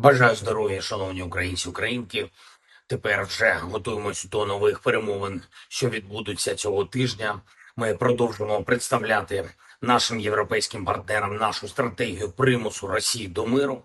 Бажаю здоров'я, шановні українці, українки. Тепер вже готуємось до нових перемовин, що відбудуться цього тижня. Ми продовжуємо представляти нашим європейським партнерам нашу стратегію примусу Росії до миру,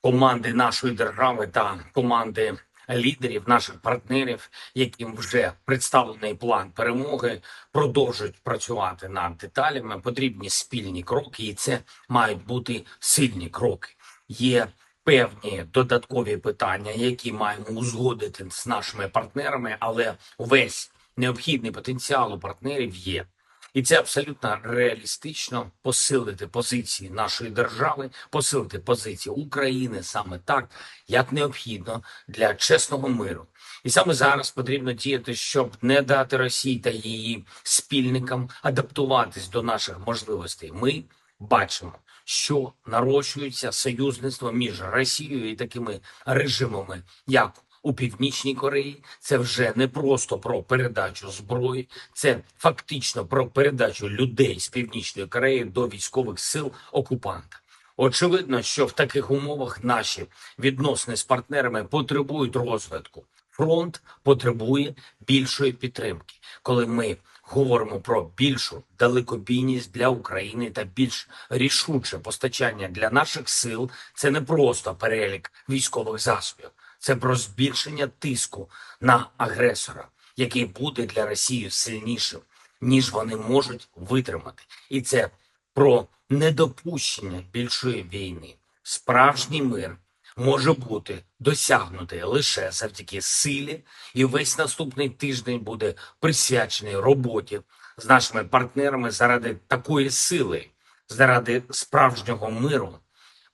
команди нашої держави та команди лідерів, наших партнерів, яким вже представлений план перемоги, продовжують працювати над деталями. Потрібні спільні кроки, і це мають бути сильні кроки. Є певні додаткові питання, які маємо узгодити з нашими партнерами, але весь необхідний потенціал у партнерів є. І це абсолютно реалістично посилити позиції нашої держави, посилити позиції України саме так, як необхідно для чесного миру. І саме зараз потрібно діяти, щоб не дати Росії та її спільникам адаптуватись до наших можливостей. Ми бачимо, що нарощується союзництво між Росією і такими режимами, як у Північній Кореї. Це вже не просто про передачу зброї, це фактично про передачу людей з Північної Кореї до військових сил окупанта. Очевидно, що в таких умовах наші відносини з партнерами потребують розвитку. Фронт потребує більшої підтримки, коли ми говоримо про більшу далекобійність для України та більш рішуче постачання для наших сил. Це не просто перелік військових засобів, це про збільшення тиску на агресора, який буде для Росії сильнішим, ніж вони можуть витримати, і це про недопущення більшої війни. Справжній мир може бути досягнутий лише завдяки силі, і весь наступний тиждень буде присвячений роботі з нашими партнерами заради такої сили, заради справжнього миру.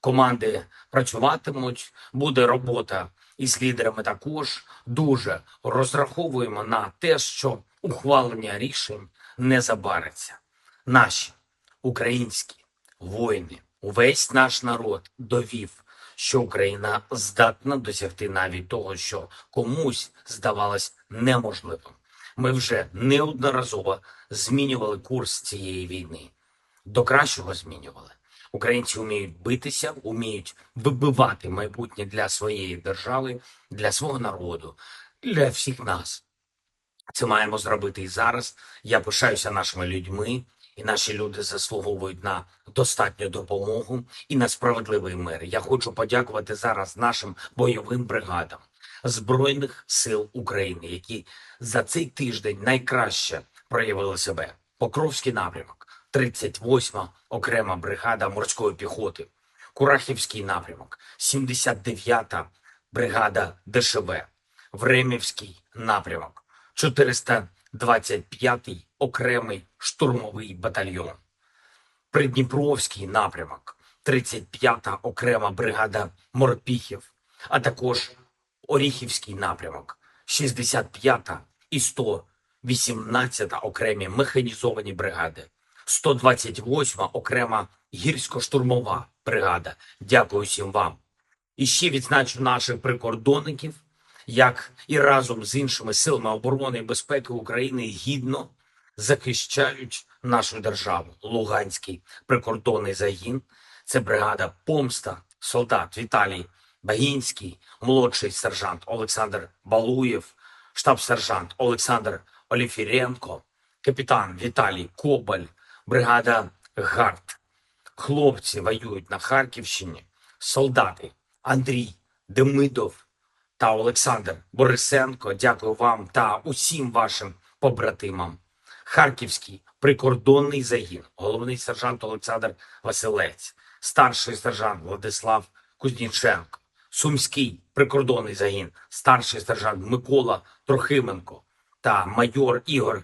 Команди працюватимуть, буде робота із лідерами також. Дуже розраховуємо на те, що ухвалення рішень не забариться. Наші українські воїни, увесь наш народ довів, що Україна здатна досягти навіть того, що комусь здавалось неможливим. Ми вже неодноразово змінювали курс цієї війни. До кращого змінювали. Українці вміють битися, вміють вибивати майбутнє для своєї держави, для свого народу, для всіх нас. Це маємо зробити і зараз. Я пишаюся нашими людьми, і наші люди заслуговують на достатню допомогу і на справедливий мир. Я хочу подякувати зараз нашим бойовим бригадам Збройних сил України, які за цей тиждень найкраще проявили себе. Покровський напрямок, 38-ма окрема бригада морської піхоти, Курахівський напрямок, 79-та бригада ДШБ, Времівський напрямок, 425-й окремий штурмовий батальйон, Придніпровський напрямок, 35-та окрема бригада морпіхів, а також Оріхівський напрямок, 65-та і 118-та окремі механізовані бригади, 128-ма окрема гірсько-штурмова бригада. Дякую всім вам. І ще відзначу наших прикордонників, як і разом з іншими силами оборони і безпеки України гідно захищають нашу державу. Луганський прикордонний загін, це бригада Помста, солдат Віталій Багінський, молодший сержант Олександр Балуєв, штаб-сержант Олександр Оліфіренко, капітан Віталій Кобаль, бригада Гард. Хлопці воюють на Харківщині, солдати Андрій Демидов та Олександр Борисенко. Дякую вам та усім вашим побратимам. Харківський прикордонний загін, головний сержант Олександр Василець, старший сержант Владислав Кузніченко, Сумський прикордонний загін, старший сержант Микола Трохименко та майор Ігор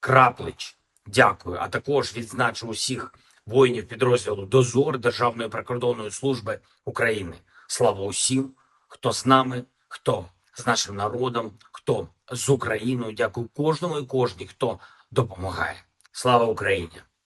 Краплич. Дякую. А також відзначу усіх воїнів підрозділу Дозор Державної прикордонної служби України. Слава усім, хто з нами, хто з нашим народом, хто з Україною. Дякую кожному і кожній, хто допомагає. Слава Україні!